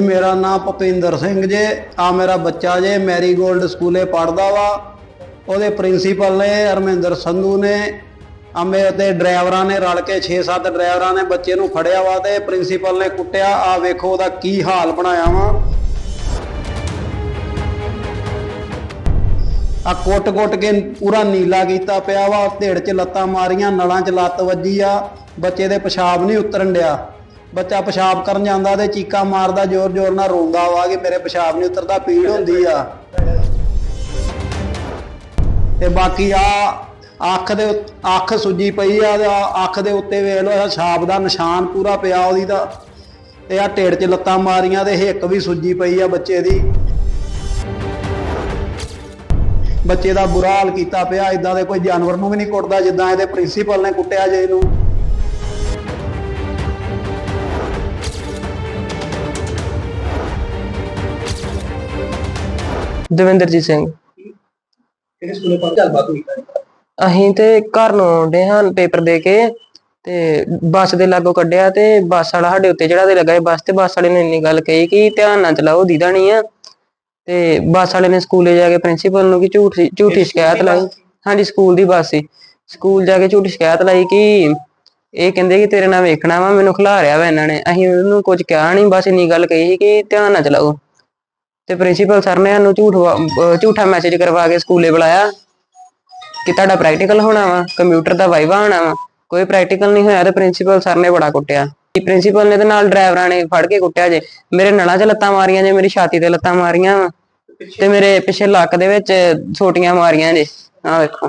ਮੇਰਾ ਨਾਮ ਭੁਪਿੰਦਰ ਸਿੰਘ ਜੇ ਆ ਮੇਰਾ ਬੱਚਾ ਜੇ, ਮੈਰੀ ਮੈਰੀਗੋਲਡ ਸਕੂਲੇ ਪੜਦਾ ਵਾ। ਉਹਦੇ ਪ੍ਰਿੰਸੀਪਲ ਨੇ ਅਰਮਿੰਦਰ ਸੰਧੂ ਨੇ ਆਮੇ ਤੇ ਡਰਾਈਵਰਾਂ ਨੇ ਰਲ ਕੇ 6-7 ਡਰਾਈਵਰਾਂ ਨੇ ਬੱਚੇ ਨੂੰ ਫੜਿਆ ਵਾ ਤੇ ਪ੍ਰਿੰਸੀਪਲ ਨੇ ਕੁੱਟਿਆ। ਆ ਵੇਖੋ ਉਹਦਾ ਕੀ ਹਾਲ ਬਣਾਇਆ ਵਾ। ਆ ਕੁੱਟ-ਕੁੱਟ ਕੇ ਪੂਰਾ ਨੀਲਾ ਕੀਤਾ ਪਿਆ ਵਾ ਢਿੱਡ 'ਚ ਲੱਤਾਂ ਮਾਰੀਆਂ, ਨਲਾਂ 'ਚ ਲੱਤ ਵੱਜੀ ਆ। ਬੱਚੇ ਦੇ ਪਿਸ਼ਾਬ ਨਹੀਂ ਉਤਰਨ ਡਿਆ। ਬੱਚਾ ਪਿਸ਼ਾਬ ਕਰਨ ਜਾਂਦਾ ਤੇ ਚੀਕਾਂ ਮਾਰਦਾ, ਜ਼ੋਰ-ਜ਼ੋਰ ਨਾਲ ਰੋਂਦਾ ਵਾ ਕਿ ਮੇਰੇ ਪਿਸ਼ਾਬ ਨਹੀਂ ਉਤਰਦਾ, ਪੀੜ ਹੁੰਦੀ ਆ। ਤੇ ਬਾਕੀ ਆ, ਅੱਖ ਦੇ ਅੱਖ ਸੁੱਜੀ ਪਈ ਆ ਅੱਖ ਦੇ ਉੱਤੇ ਵੇਖ ਲਓ ਇਹ ਛਾਪ ਦਾ ਨਿਸ਼ਾਨ ਪੂਰਾ ਪਿਆ ਉਹਦੀ ਦਾ ਤੇ ਆ ਢਿੱਡ 'ਚ ਲੱਤਾਂ ਮਾਰੀਆਂ ਤੇ ਹਿੱਕ ਵੀ ਸੁੱਜੀ ਪਈ ਆ ਬੱਚੇ ਦੀ। ਬੱਚੇ ਦਾ ਬੁਰਾ ਹਾਲ ਕੀਤਾ ਪਿਆ ਇਦਾਂ ਦੇ ਕੋਈ ਜਾਨਵਰ ਨੂੰ ਵੀ ਨਹੀਂ ਕੁੱਟਦਾ, ਜਿੱਦਾਂ ਇਹਦੇ ਪ੍ਰਿੰਸੀਪਲ ਨੇ ਕੁੱਟਿਆ ਜੇ ਇਹਨੂੰ। ਦਵਿੰਦਰਜੀਤ ਸਿੰਘ। ਕਿਹੜੇ ਸਕੂਲੇ ਪੜ੍ਹ ਗੱਲਬਾਤ ਹੋਈ ਅਸੀਂ ਤੇ ਘਰ ਨੂੰ ਆਉਂਦੇ ਹਾਂ ਪੇਪਰ ਦੇ ਕੇ ਤੇ ਬੱਸ ਦੇ ਲਾਗੋਂ ਕੱਢਿਆ ਤੇ ਬੱਸ ਵਾਲਾ ਸਾਡੇ ਉੱਤੇ ਜਿਹੜਾ ਦੇ ਲੱਗਾ ਬੱਸ ਤੇ ਬੱਸ ਵਾਲੇ ਨੇ ਇੰਨੀ ਗੱਲ ਕਹੀ ਕਿ ਧਿਆਨ ਨਾਲ ਚਲਾਓ ਦੀਦਾ ਨਹੀਂ ਆ। ਤੇ ਬੱਸ ਵਾਲੇ ਨੇ ਸਕੂਲੇ ਜਾ ਕੇ ਪ੍ਰਿੰਸੀਪਲ ਨੂੰ ਕਿ ਝੂਠੀ ਝੂਠੀ ਸ਼ਿਕਾਇਤ ਲਾਈ? ਹਾਂਜੀ ਸਕੂਲ ਦੀ ਬੱਸ ਸੀ। ਸਕੂਲ ਜਾ ਕੇ ਝੂਠੀ ਸ਼ਿਕਾਇਤ ਲਾਈ ਕਿ ਇਹ ਕਹਿੰਦੇ ਕਿ ਤੇਰੇ ਨਾਲ ਵੇਖਣਾ ਵਾ ਮੈਨੂੰ ਖਿਲਾਰਿਆ ਵਾ ਇਹਨਾਂ ਨੇ। ਅਸੀਂ ਉਹਨੂੰ ਕੁਝ ਕਿਹਾ ਨਹੀਂ ਬਸ ਇੰਨੀ ਗੱਲ ਕਹੀ ਕਿ ਧਿਆਨ ਨਾਲ ਚਲਾਓ। ਤੇ ਪ੍ਰਿੰਸੀਪਲ ਸਰ ਨੇ ਸਾਨੂੰ ਝੂਠ ਝੂਠਾ ਮੈਸੇਜ ਕਰਵਾ ਕੇ ਸਕੂਲੇ ਬੁਲਾਇਆ ਕਿ ਤੁਹਾਡਾ ਪ੍ਰੈਕਟੀਕਲ ਹੋਣਾ ਵਾ ਕੰਪਿਊਟਰ ਦਾ ਵਾਈਵਾ ਹੋਣਾ ਵਾ। ਕੋਈ ਪ੍ਰੈਕਟੀਕਲ ਨਹੀਂ ਹੋਇਆ ਤੇ ਪ੍ਰਿੰਸੀਪਲ ਸਰ ਨੇ ਬੜਾ ਕੁੱਟਿਆ। ਪ੍ਰਿੰਸੀਪਲ ਨੇ ਤੇ ਨਾਲ ਡਰਾਈਵਰਾਂ ਨੇ ਫੜ ਕੇ ਕੁੱਟਿਆ ਜੇ। ਮੇਰੇ ਨਲਾਂ 'ਚ ਲੱਤਾਂ ਮਾਰੀਆਂ ਜੇ, ਮੇਰੀ ਛਾਤੀ ਤੇ ਲੱਤਾਂ ਮਾਰੀਆਂ ਵਾ। ਤੇ ਮੇਰੇ ਪਿੱਛੇ ਲੱਕ ਦੇ ਵਿੱਚ ਛੋਟੀਆਂ ਮਾਰੀਆਂ ਜੇ। ਆਹ ਵੇਖੋ।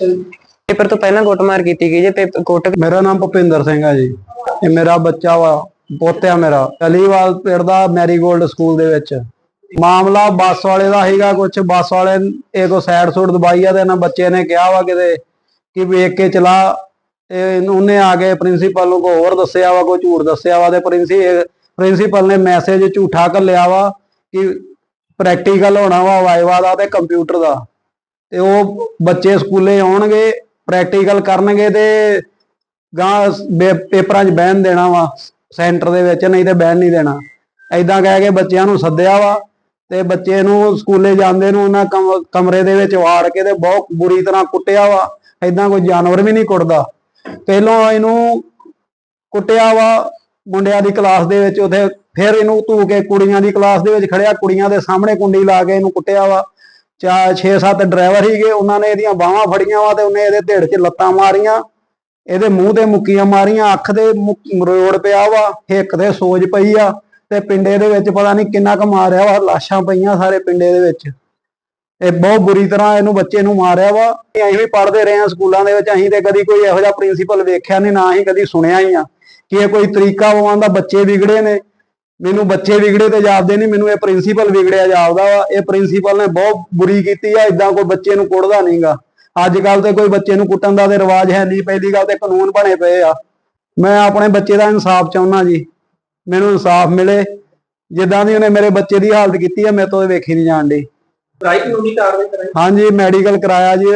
ਪੇਪਰ ਤੋਂ ਪਹਿਲਾਂ ਕੁੱਟਮਾਰ ਕੀਤੀ ਗਈ ਜੇ ਪੇਪਰ ਕੁੱਟ ਮੇਰਾ ਨਾਮ ਭੁਪਿੰਦਰ ਸਿੰਘ ਆ ਜੀ। ਇਹ ਮੇਰਾ ਬੱਚਾ ਵਾ, ਪੋਤਿਆ ਮੇਰਾ। ਅਲੀਵਾਲ ਪਿੰਡ ਮੈਰੀਗੋਲਡ ਸਕੂਲ ਦੇ ਵਿੱਚ। ਮਾਮਲਾ ਬੱਸ ਵਾਲੇ ਦਾ ਸੀਗਾ ਕੁਝ ਬੱਸ ਵਾਲੇ ਇਹ ਕੋ ਸਾਈਡ ਸੂਟ ਦਬਾਈ ਆ ਤੇ ਇਹਨਾਂ ਬੱਚੇ ਨੇ ਕਿਹਾ ਵਾ ਕਿਤੇ ਕਿ ਵੇਖ ਕੇ ਚਲਾ। ਤੇ ਉਹਨੇ ਆ ਕੇ ਪ੍ਰਿੰਸੀਪਲ ਨੂੰ ਕੋ ਹੋਰ ਦੱਸਿਆ ਵਾ, ਕੋਈ ਝੂਠ ਦੱਸਿਆ ਵਾ ਤੇ ਪ੍ਰਿੰਸੀ ਪ੍ਰਿੰਸੀਪਲ ਨੇ ਮੈਸੇਜ ਝੂਠਾ ਘੱਲਿਆ ਵਾ ਕਿ ਪ੍ਰੈਕਟੀਕਲ ਹੋਣਾ ਵਾ ਵਾਈਵਾ ਦਾ ਤੇ ਕੰਪਿਊਟਰ ਦਾ। ਤੇ ਉਹ ਬੱਚੇ ਸਕੂਲੇ ਆਉਣਗੇ ਪ੍ਰੈਕਟੀਕਲ ਕਰਨਗੇ ਤੇ ਗਾਂ ਪੇਪਰਾਂ 'ਚ ਬਹਿਣ ਦੇਣਾ ਵਾ ਸੈਂਟਰ ਦੇ ਵਿੱਚ, ਨਹੀਂ ਤੇ ਬਹਿਣ ਨਹੀਂ ਦੇਣਾ। ਐਦਾਂ ਕਹਿ ਕੇ ਬੱਚਿਆਂ ਨੂੰ ਸੱਦਿਆ ਵਾ ਤੇ ਬੱਚੇ ਨੂੰ ਸਕੂਲੇ ਜਾਂਦੇ ਨੂੰ ਉਹਨਾਂ ਕਮ- ਕਮਰੇ ਦੇ ਵਿੱਚ ਵਾੜ ਕੇ ਤੇ ਬਹੁਤ ਬੁਰੀ ਤਰ੍ਹਾਂ ਕੁੱਟਿਆ ਵਾ ਐਦਾਂ ਕੋਈ ਜਾਨਵਰ ਵੀ ਨਹੀਂ ਕੁੱਟਦਾ। ਪਹਿਲੋਂ ਇਹਨੂੰ ਕੁੱਟਿਆ ਵਾ ਮੁੰਡਿਆਂ ਦੀ ਕਲਾਸ ਦੇ ਵਿੱਚ, ਉਥੇ ਫਿਰ ਇਹਨੂੰ ਧੂ ਕੇ ਕੁੜੀਆਂ ਦੀ ਕਲਾਸ ਦੇ ਵਿੱਚ ਖੜਿਆ, ਕੁੜੀਆਂ ਦੇ ਸਾਹਮਣੇ ਕੁੰਡੀ ਲਾ ਕੇ ਇਹਨੂੰ ਕੁੱਟਿਆ ਵਾ। ਚਾ 6-7 ਡਰਾਈਵਰ ਹੀਗੇ ਉਹਨਾਂ ਨੇ ਇਹਦੀਆਂ ਬਾਹਾਂ ਫੜੀਆਂ ਵਾ ਤੇ ਉਹਨੇ ਇਹਦੇ ਢਿੱਡ 'ਚ ਲੱਤਾਂ ਮਾਰੀਆਂ। ਇਹਦੇ ਮੂੰਹ ਤੇ ਮੁੱਕੀਆਂ ਮਾਰੀਆਂ, ਅੱਖ ਦੇ ਮੁੱਕ- ਰੋੜ ਪਿਆ ਵਾ, ਹਿੱਕ ਤੇ ਸੋਜ ਪਈ ਆ ਤੇ ਪਿੰਡੇ ਦੇ ਵਿੱਚ ਪਤਾ ਨਹੀਂ ਕਿੰਨਾ ਕੁ ਮਾਰਿਆ ਵਾ, ਲਾਸ਼ਾਂ ਪਈਆਂ ਸਾਰੇ ਪਿੰਡੇ ਦੇ ਵਿੱਚ। ਇਹ ਬਹੁਤ ਬੁਰੀ ਤਰ੍ਹਾਂ ਇਹਨੂੰ ਬੱਚੇ ਨੂੰ ਮਾਰਿਆ ਵਾ। ਅਸੀਂ ਵੀ ਪੜ੍ਹਦੇ ਰਹੇ ਹਾਂ ਸਕੂਲਾਂ ਦੇ ਵਿੱਚ, ਅਸੀਂ ਤੇ ਕਦੀ ਕੋਈ ਇਹੋ ਜਿਹਾ ਪ੍ਰਿੰਸੀਪਲ ਵੇਖਿਆ ਨਹੀਂ ਨਾ ਹੀ ਕਦੀ ਸੁਣਿਆ ਹੀ ਆ ਕਿ ਇਹ ਕੋਈ ਤਰੀਕਾ ਹੋਵਾਂ ਬੱਚੇ ਵਿਗੜੇ ਨੇ। ਮੈਨੂੰ ਬੱਚੇ ਵਿਗੜੇ ਤੇ ਜਾਪਦੇ ਨਹੀਂ ਮੈਨੂੰ ਇਹ ਪ੍ਰਿੰਸੀਪਲ ਵਿਗੜਿਆ ਜਾਪਦਾ ਵਾ। ਇਹ ਪ੍ਰਿੰਸੀਪਲ ਨੇ ਬਹੁਤ ਬੁਰੀ ਕੀਤੀ ਆ ਇਦਾਂ ਕੋਈ ਬੱਚੇ ਨੂੰ ਕੁੱਟਦਾ ਨਹੀਂਗਾ ਅੱਜ ਕੱਲ ਤੇ ਕੋਈ ਬੱਚੇ ਨੂੰ ਕੁੱਟਣ ਦਾ ਤੇ ਰਿਵਾਜ ਹੈ ਨਹੀਂ ਪਹਿਲੀ ਗੱਲ ਤੇ ਕਾਨੂੰਨ ਬਣੇ ਪਏ ਆ। ਮੈਂ ਆਪਣੇ ਬੱਚੇ ਦਾ ਇਨਸਾਫ ਚਾਹੁੰਦਾ ਜੀ। ਮੈਨੂੰ ਇਨਸਾਫ ਮਿਲੇ। ਜਿੱਦਾਂ ਦੀ ਉਹਨੇ ਮੇਰੇ ਬੱਚੇ ਦੀ ਹਾਲਤ ਕੀਤੀ ਆ ਮੇਰੇ ਤੋਂ ਵੇਖੀ ਨਹੀਂ ਜਾਣ ਕਰਾਈ। ਹਾਂਜੀ ਮੈਡੀਕਲ ਕਰਾਇਆ ਜੀ।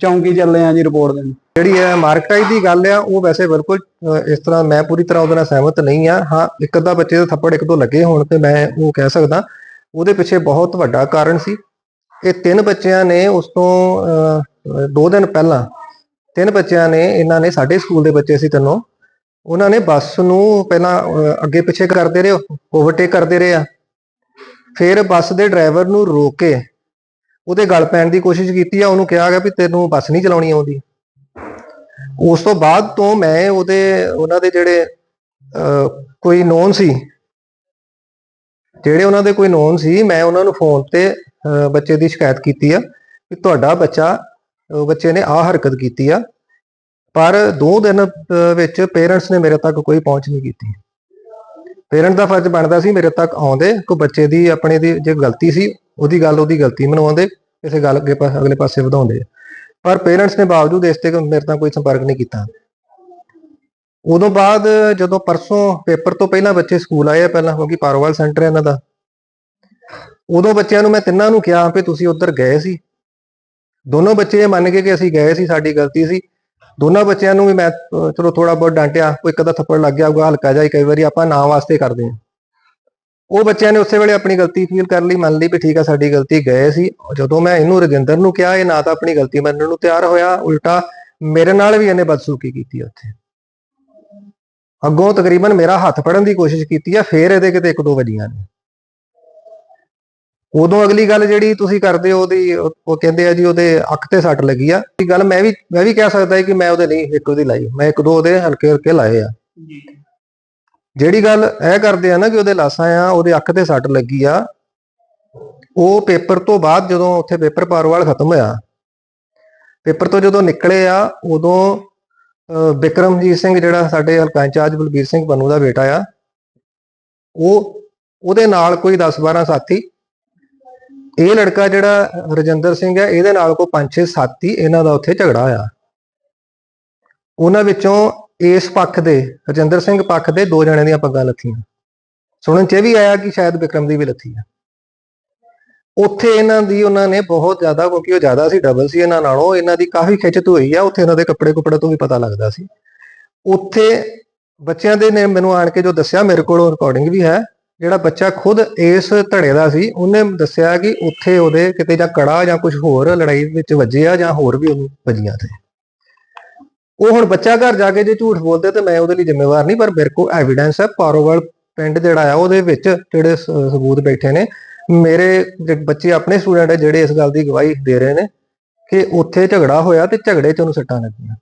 ਚੌਂਕੀ ਚੱਲੇ ਆ ਜੀ ਰਿਪੋਰਟ ਦੇਣ। ਜਿਹੜੀ ਹੈ ਮਾਰਕਟਾਈ ਦੀ ਗੱਲ ਆ, ਉਹ ਵੈਸੇ ਬਿਲਕੁਲ ਇਸ ਤਰ੍ਹਾਂ ਮੈਂ ਪੂਰੀ ਤਰ੍ਹਾਂ ਉਹਦੇ ਨਾਲ ਸਹਿਮਤ ਨਹੀਂ ਆ। ਹਾਂ, ਇੱਕ ਅੱਧਾ ਬੱਚੇ ਦੇ ਥੱਪੜ ਇੱਕ ਦੋ ਲੱਗੇ ਹੋਣ ਤੇ ਮੈਂ ਉਹ ਕਹਿ ਸਕਦਾ, ਉਹਦੇ ਪਿੱਛੇ ਬਹੁਤ ਵੱਡਾ ਕਾਰਨ ਸੀ। ਇਹ ਤਿੰਨ ਬੱਚਿਆਂ ਨੇ ਉਸ ਤੋਂ ਦੋ ਦਿਨ ਪਹਿਲਾਂ ਤਿੰਨ ਬੱਚਿਆਂ ਨੇ, ਇਹਨਾਂ ਨੇ ਸਾਡੇ ਸਕੂਲ ਦੇ ਬੱਚੇ ਸੀ ਤਿੰਨੋਂ, ਉਹਨਾਂ ਨੇ ਬੱਸ ਨੂੰ ਪਹਿਲਾਂ ਅੱਗੇ ਪਿੱਛੇ ਕਰਦੇ ਰਹੇ, ਓਵਰਟੇਕ ਕਰਦੇ ਰਹੇ ਆ। ਫਿਰ ਬੱਸ ਦੇ ਡਰਾਈਵਰ ਨੂੰ ਰੋਕ ਕੇ ਉਹਦੇ ਗਲ ਪੈਣ ਦੀ ਕੋਸ਼ਿਸ਼ ਕੀਤੀ ਆ ਉਹਨੂੰ ਕਿਹਾ ਗਿਆ ਵੀ ਤੈਨੂੰ ਬੱਸ ਨਹੀਂ ਚਲਾਉਣੀ ਆਉਂਦੀ। ਉਸ ਤੋਂ ਬਾਅਦ ਤੋਂ ਮੈਂ ਉਹਦੇ ਉਹਨਾਂ ਦੇ ਜਿਹੜੇ ਅਹ, ਕੋਈ ਨੋਨ ਸੀ ਜਿਹੜੇ ਉਹਨਾਂ ਦੇ ਕੋਈ ਨੋਨ ਸੀ ਮੈਂ ਉਹਨਾਂ ਨੂੰ ਫੋਨ ਤੇ ਅਹ, ਬੱਚੇ ਦੀ ਸ਼ਿਕਾਇਤ ਕੀਤੀ ਆ ਕਿ ਤੁਹਾਡਾ ਬੱਚਾ ਬੱਚੇ ਨੇ ਆ ਹਰਕਤ ਕੀਤੀ ਆ ਪਰ ਦੋ ਦਿਨ ਵਿੱਚ ਪੇਰੈਂਟਸ ਨੇ ਮੇਰੇ ਤੱਕ ਕੋਈ ਪਹੁੰਚ ਨਹੀਂ ਕੀਤੀ। ਪੇਰੈਂਟ ਦਾ ਫਰਜ਼ ਬਣਦਾ ਸੀ ਮੇਰੇ ਤੱਕ ਆਉਂਦੇ ਕੋਈ ਬੱਚੇ ਦੀ ਆਪਣੇ ਦੀ ਜੇ ਗਲਤੀ ਸੀ ਉਹਦੀ ਗੱਲ ਉਹਦੀ ਗਲਤੀ ਮਨਵਾਉਂਦੇ ਕਿਸੇ ਗੱਲ ਅੱਗੇ ਪਾ- ਅਗਲੇ ਪਾਸੇ ਵਧਾਉਂਦੇ ਪਰ ਪੇਰੈਂਟਸ ਨੇ ਬਾਵਜੂਦ ਇਸ ਤੇ ਮੇਰੇ ਨਾਲ ਕੋਈ ਸੰਪਰਕ ਨਹੀਂ ਕੀਤਾ। ਉਦੋਂ ਬਾਅਦ ਜਦੋਂ ਪਰਸੋਂ ਪੇਪਰ ਤੋਂ ਪਹਿਲਾਂ ਬੱਚੇ ਸਕੂਲ ਆਏ ਆ, ਪਹਿਲਾਂ ਗਈ ਪਾਰੋਵਾਲ ਸੈਂਟਰ ਹੈ ਇਹਨਾਂ ਦਾ। ਉਦੋਂ ਬੱਚਿਆਂ ਨੂੰ ਮੈਂ ਤਿੰਨਾਂ ਨੂੰ ਕਿਹਾ ਵੀ ਤੁਸੀਂ ਉੱਧਰ ਗਏ ਸੀ। ਦੋਨੋਂ ਬੱਚੇ ਇਹ ਮੰਨ ਗਏ ਕਿ ਅਸੀਂ ਗਏ ਸੀ, ਸਾਡੀ ਗਲਤੀ ਸੀ। ਦੋਨਾਂ ਬੱਚਿਆਂ ਨੂੰ ਵੀ ਮੈਂ ਚਲੋ ਥੋੜਾ ਬਹੁਤ ਡਾਂਟਿਆ ਕੋਈ ਇੱਕ ਅੱਧਾ ਥੱਪੜ ਲੱਗ ਗਿਆ ਹੋਊਗਾ ਹਲਕਾ ਜਿਹਾ ਕਈ ਵਾਰੀ ਆਪਾਂ ਨਾਂ ਵਾਸਤੇ ਕਰਦੇ ਹਾਂ। ਉਹ ਬੱਚਿਆਂ ਨੇ ਉਸੇ ਵੇਲੇ ਆਪਣੀ ਗਲਤੀ ਫੀਲ ਕਰ ਲਈ, ਮੰਨ ਲਈ ਵੀ ਠੀਕ ਆ, ਸਾਡੀ ਗਲਤੀ ਗਏ ਸੀ। ਜਦੋਂ ਮੈਂ ਇਹਨੂੰ ਰਜਿੰਦਰ ਨੂੰ ਕਿਹਾ, ਇਹ ਨਾ ਤਾਂ ਆਪਣੀ ਗਲਤੀ ਮੰਨਣ ਨੂੰ ਤਿਆਰ ਹੋਇਆ, ਉਲਟਾ ਮੇਰੇ ਨਾਲ ਵੀ ਇਹਨੇ ਬਦਸਲੂਕੀ ਕੀਤੀ ਉੱਥੇ। ਅੱਗੋਂ ਤਕਰੀਬਨ ਮੇਰਾ ਹੱਥ ਫੜਨ ਦੀ ਕੋਸ਼ਿਸ਼ ਕੀਤੀ ਆ, ਫੇਰ ਇਹਦੇ ਕਿਤੇ ਇੱਕ ਦੋ ਵਜੀਆਂ ਨੇ। ਉਦੋਂ ਅਗਲੀ ਗੱਲ ਜਿਹੜੀ ਤੁਸੀਂ ਕਰਦੇ ਹੋ ਉਹਦੀ, ਉਹ ਉਹ ਕਹਿੰਦੇ ਆ ਜੀ ਉਹਦੇ ਅੱਖ ਤੇ ਸੱਟ ਲੱਗੀ ਆ। ਇਹ ਗੱਲ ਮੈਂ ਵੀ ਮੈਂ ਵੀ ਕਹਿ ਸਕਦਾ ਕਿ ਮੈਂ ਉਹਦੇ ਨਹੀਂ ਇੱਕ ਉਹਦੀ ਲਾਈ, ਮੈਂ ਇੱਕ ਦੋ ਉਹਦੇ ਹਲਕੇ ਹਲਕੇ ਲਾਏ ਆ। ਜੀ। ਜਿਹੜੀ ਗੱਲ ਇਹ ਕਰਦੇ ਆ ਨਾ ਕਿ ਉਹਦੇ ਲਾਸਾਂ ਆ, ਉਹਦੇ ਅੱਖ ਤੇ ਸੱਟ ਲੱਗੀ ਆ, ਉਹ ਪੇਪਰ ਤੋਂ ਬਾਅਦ ਜਦੋਂ ਉੱਥੇ ਪੇਪਰ ਪਾਰਵਾਲ ਖਤਮ ਹੋਇਆ, ਪੇਪਰ ਤੋਂ ਜਦੋਂ ਨਿਕਲੇ ਆ, ਉਦੋਂ ਬਿਕਰਮਜੀਤ ਸਿੰਘ ਜਿਹੜਾ ਸਾਡੇ ਹਲਕਾ ਇੰਚਾਰਜ ਬਲਬੀਰ ਸਿੰਘ ਬੰਨੂ ਦਾ ਬੇਟਾ ਆ, ਉਹ, ਉਹਦੇ ਨਾਲ ਕੋਈ 10 12 ਸਾਥੀ, ਇਹ ਲੜਕਾ ਜਿਹੜਾ ਰਜਿੰਦਰ ਸਿੰਘ ਹੈ ਇਹਦੇ ਨਾਲ ਕੋਈ 5-6 ਸਾਥੀ ਇਹਨਾਂ ਦਾ ਉੱਥੇ ਝਗੜਾ ਹੋਇਆ। ਉਹਨਾਂ ਵਿੱਚੋਂ ਇਸ ਪੱਖ ਦੇ, ਰਜਿੰਦਰ ਸਿੰਘ ਪੱਖ ਦੇ ਦੋ ਜਣਿਆਂ ਦੀਆਂ ਪੱਗਾਂ ਲੱਥੀਆਂ। ਸੁਣਨ ਚ ਇਹ ਵੀ ਆਇਆ ਕਿ ਸ਼ਾਇਦ ਵਿਕਰਮ ਦੀ ਵੀ ਲੱਥੀ ਆ। ਉੱਥੇ ਇਹਨਾਂ ਦੀ, ਉਹਨਾਂ ਨੇ ਬਹੁਤ ਜ਼ਿਆਦਾ, ਕਿਉਂਕਿ ਉਹ ਜ਼ਿਆਦਾ ਸੀ ਡਬਲ ਸੀ ਇਹਨਾਂ ਨਾਲੋਂ, ਇਹਨਾਂ ਦੀ ਕਾਫੀ ਖਿੱਚਤ ਹੋਈ ਆ, ਉੱਥੇ ਇਹਨਾਂ ਦੇ ਕੱਪੜੇ ਕੁਪੜੇ ਤੋਂ ਵੀ ਪਤਾ ਲੱਗਦਾ ਸੀ। ਉੱਥੇ ਬੱਚਿਆਂ ਦੇ ਨੇ ਮੈਨੂੰ ਆਣ ਕੇ ਜੋ ਦੱਸਿਆ, ਮੇਰੇ ਕੋਲ ਰਿਕਾਰਡਿੰਗ ਵੀ ਹੈ, ਜਿਹੜਾ ਬੱਚਾ ਖੁਦ ਇਸ ਧੜੇ ਦਾ ਸੀ, ਉਹਨੇ ਦੱਸਿਆ ਕਿ ਉੱਥੇ ਉਹਦੇ ਕਿਤੇ ਜਾਂ ਕੜਾ ਜਾਂ ਕੁਝ ਹੋਰ ਲੜਾਈ ਵਿੱਚ ਵੱਜੇ ਆ ਜਾਂ ਹੋਰ ਵੀ ਉਹਨੂੰ ਵੱਜੀਆਂ ਤੇ ਉਹ ਹੁਣ ਬੱਚਾ ਘਰ ਜਾ ਕੇ ਜੇ ਝੂਠ ਬੋਲਦੇ ਤੇ ਮੈਂ ਉਹਦੇ ਲਈ ਜ਼ਿੰਮੇਵਾਰ ਨਹੀਂ, ਪਰ ਮੇਰੇ ਕੋਲ ਐਵੀਡੈਂਸ ਹੈ ਪਾਰੋਵਾਲ ਪਿੰਡ ਜਿਹੜਾ ਆ, ਉਹਦੇ ਵਿੱਚ ਜਿਹੜੇ ਸਬੂਤ ਬੈਠੇ ਨੇ। ਮੇਰੇ ਬੱਚੇ ਆਪਣੇ ਸਟੂਡੈਂਟ ਹੈ ਜਿਹੜੇ ਇਸ ਗੱਲ ਦੀ ਗਵਾਹੀ ਦੇ ਰਹੇ ਨੇ ਕਿ ਉੱਥੇ ਝਗੜਾ ਹੋਇਆ ਤੇ ਝਗੜੇ 'ਚ ਉਹਨੂੰ ਸੱਟਾਂ ਲੱਗੀਆਂ।